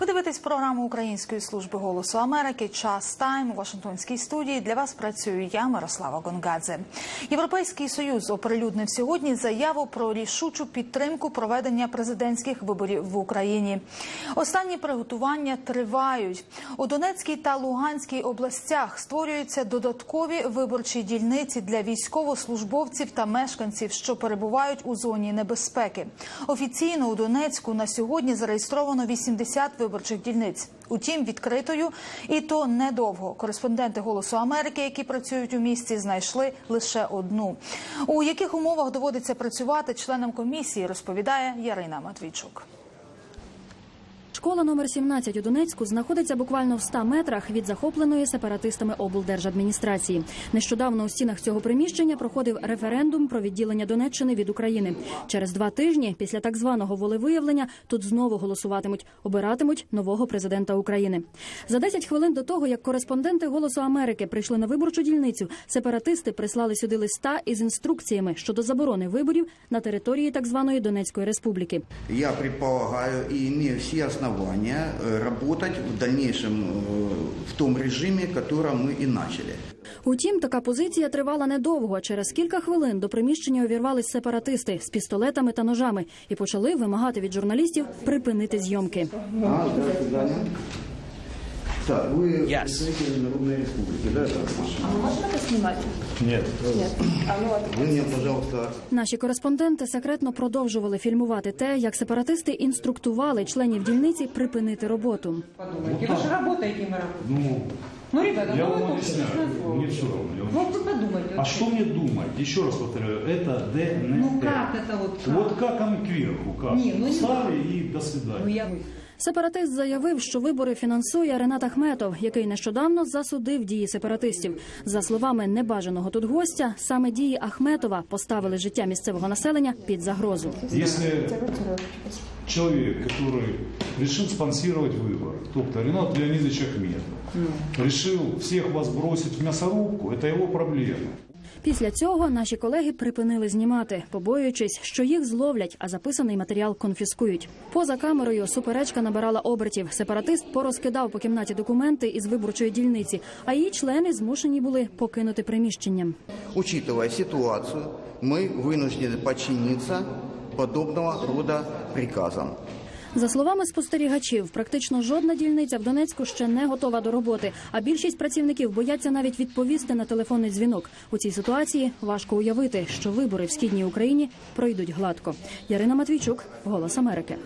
Ви дивитесь програму Української служби голосу Америки. Час тайм у Вашингтонській студії. Для вас працюю я, Мирослава Гонгадзе. Європейський союз оприлюднив сьогодні заяву про рішучу підтримку проведення президентських виборів в Україні. Останні приготування тривають у Донецькій та Луганській областях. Створюються додаткові виборчі дільниці для військовослужбовців та мешканців, що перебувають у зоні небезпеки. Офіційно у Донецьку на сьогодні зареєстровано 80 виборчих дільниць. Утім, відкритою і то недовго. Кореспонденти Голосу Америки, які працюють у місті, знайшли лише одну. У яких умовах доводиться працювати членам комісії, розповідає Ярина Матвійчук. Школа номер 17 у Донецьку знаходиться буквально в 100 метрах від захопленої сепаратистами облдержадміністрації. Нещодавно у стінах цього приміщення проходив референдум про відділення Донеччини від України. Через два тижні після так званого волевиявлення тут знову голосуватимуть, обиратимуть нового президента України. За 10 хвилин до того, як кореспонденти Голосу Америки прийшли на виборчу дільницю, сепаратисти прислали сюди листа із інструкціями щодо заборони виборів на території так званої Донецької республіки. Я предполагаю и имею все основания э, работать в дальнейшем э, в том режиме, которым мы и начали. Утім, така позиція тривала недовго. Через кілька хвилин до приміщення увірвались сепаратисти з пістолетами та ножами і почали вимагати від журналістів припинити зйомки. А, здравствуйте, Даня. Так, вы Yes. представитель Народной Республики, да? так? Нет. Вы мне, пожалуйста, Наші кореспонденти секретно продовжували фільмувати те, як сепаратисти інструктували членів дільниці припинити роботу. подумайте. Вы же работаете, мы работаем. Ну, Ну, ребята, я ну вам вы тоже объясняю. честное слово. Мне все равно. я вам Вот объясняю. вы подумайте. А вообще. что мне думать? Еще раз повторяю, это ДНР. Ну как это вот как? Вот как они кверху, как? Не, ну не Встали и до свидания. Ну я... Сепаратист заявив, що вибори фінансує Ренат Ахметов, який нещодавно засудив дії сепаратистів. За словами небажаного тут гостя, саме дії Ахметова поставили життя місцевого населення під загрозу. Если человек, который решил спонсировать выборы, тобто Ренат Леонидович Ахметов, решил всех вас бросить в мясорубку, это его проблема. Після цього наші колеги припинили знімати, побоюючись, що їх зловлять, а записаний матеріал конфіскують. Поза камерою суперечка набирала обертів. Сепаратист порозкидав по кімнаті документи із виборчої дільниці, а її члени змушені були покинути приміщення. учитывая ситуацию, мы вынуждены подчиниться подобного рода приказам. За словами спостерігачів, практично жодна дільниця в Донецьку ще не готова до роботи. А більшість працівників бояться навіть відповісти на телефонний дзвінок. У цій ситуації важко уявити, що вибори в східній Україні пройдуть гладко. Ярина Матвійчук, Голос Америки.